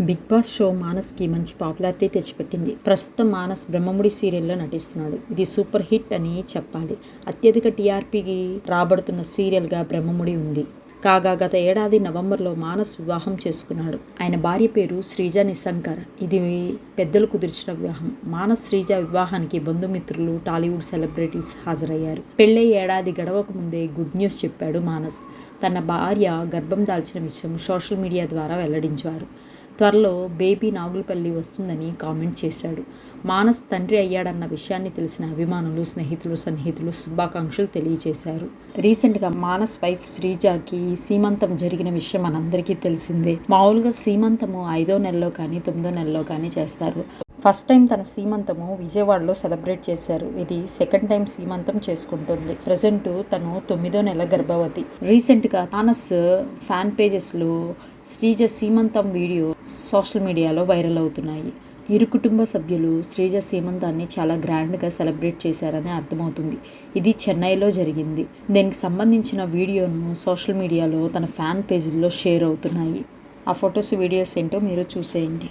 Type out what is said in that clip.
Big boss show మానస్కి మంచి popularity తెచ్చిపెట్టింది. ప్రస్తుతం మానస్ బ్రహ్మముడి సీరియల్లో నటిస్తున్నాడు. ఇది సూపర్ హిట్ అని చెప్పాలి. అత్యధిక టీఆర్పీకి రాబడుతున్న సీరియల్గా బ్రహ్మముడి ఉంది. కాగా గత ఏడాది నవంబర్లో మానస్ వివాహం చేసుకున్నాడు. ఆయన భార్య పేరు శ్రీజ నిశంకర్ ఇది పెద్దలు కుదిర్చిన వివాహం. మానస్ శ్రీజ వివాహానికి బంధుమిత్రులు టాలీవుడ్ సెలబ్రిటీస్ హాజరయ్యారు. పెళ్ళై ఏడాది గడవక ముందే గుడ్ న్యూస్ చెప్పాడు మానస్. తన భార్య గర్భం దాల్చిన విషయం సోషల్ మీడియా ద్వారా వెల్లడించారు. త్వరలో బేబీ నాగులపల్లి వస్తుందని కామెంట్ చేశాడు. మానస్ తండ్రి అయ్యాడన్న విషయాన్ని తెలిసిన అభిమానులు స్నేహితులు సన్నిహితులు శుభాకాంక్షలు తెలియజేశారు. రీసెంట్గా మానస్ వైఫ్ శ్రీజాకి సీమంతం జరిగిన విషయం మనందరికీ తెలిసిందే. మామూలుగా సీమంతము ఐదో నెలలో కానీ తొమ్మిదో నెలలో కానీ చేస్తారు. ఫస్ట్ టైం తన సీమంతము విజయవాడలో సెలబ్రేట్ చేశారు. ఇది సెకండ్ టైం సీమంతం చేసుకుంటుంది. ప్రజెంట్ తను తొమ్మిదో నెల గర్భవతి. రీసెంట్గా మానస్ ఫ్యాన్ పేజెస్లో శ్రీజ సీమంతం వీడియో సోషల్ మీడియాలో వైరల్ అవుతున్నాయి. ఇరు కుటుంబ సభ్యులు శ్రీజ సీమంతాన్ని చాలా గ్రాండ్గా సెలబ్రేట్ చేశారని అర్థమవుతుంది. ఇది చెన్నైలో జరిగింది. దీనికి సంబంధించిన వీడియోను సోషల్ మీడియాలో తన ఫ్యాన్ పేజీల్లో షేర్ అవుతున్నాయి. ఆ ఫొటోస్ వీడియోస్ ఏంటో మీరు చూసేయండి.